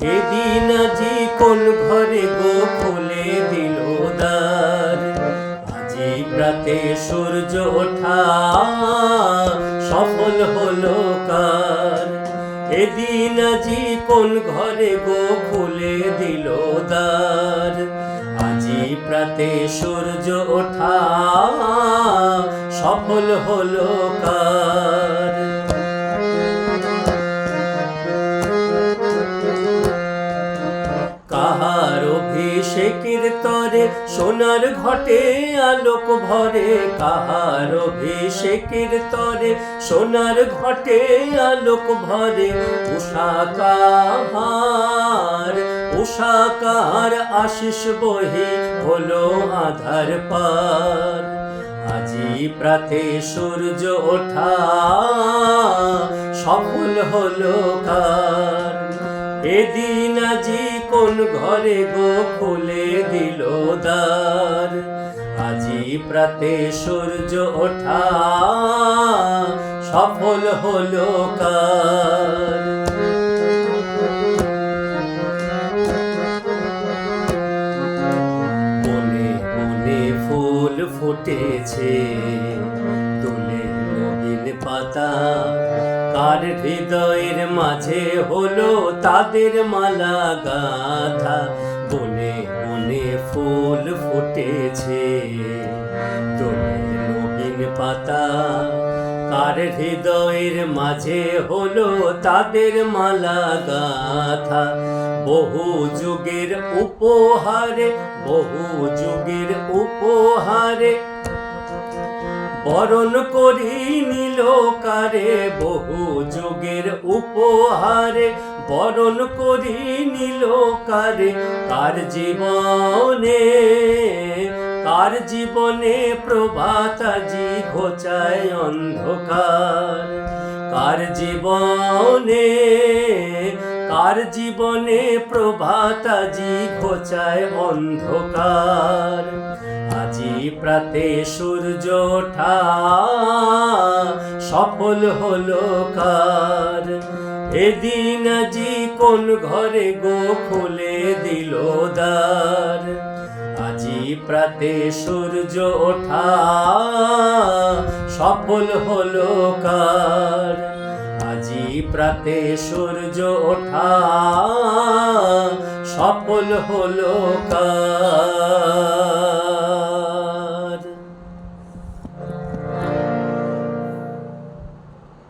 এদিন আজি কোন ঘরে গো খুলে দিল দ্বার। আজি প্রাতে সূর্য ওঠা সফল হলো কার। এদিন আজি কোন ঘরে গো খুলে দিল দ্বার। আজি প্রাতে সূর্য ওঠা সফল হলো কার। অভিষেকের তরে সোনার ঘটে, আলোক ভরে, কাহার অভিষেকের তরে সোনার ঘটে, আলোক ভরে উষা কাহার উষা কাহার আশিস বহি হলো আধার পার। আজি প্রাতে সূর্য ওঠা, সফল হলো কার। এদিন আজি কোন ঘরে গো খুলে দিল দ্বার? আজি প্রাতে সূর্য ওঠা সফল হলো কার? ফুল ফুটেছে পাতা কার হৃদয়ের মাঝে হলো তাদের মালা গাথা। বনে বনে ফুল ফুটেছে। নবীন পাতা। কার হৃদয়ের মাঝে হলো তাদের মালা গাথা। বহু যুগের উপহারে, বহু যুগের উপহারে বরণ করি নিল কারে বহু যুগের উপহারে, বরণ করি নিল কারে কার জীবনে কার জীবনে প্রভাতাজি ঘোচায় অন্ধকার, কার জীবনে কার জীবনে প্রভাতাজি ঘোচায় অন্ধকার। আজি প্রাতে সূর্য ওঠা সফল হলো কার। এদিন আজি কোন ঘরে গো খুলে দিল দ্বার। আজি প্রাতে সূর্য ওঠা সফল হলো কার। আজি প্রাতে সূর্য ওঠা সফল হলো কার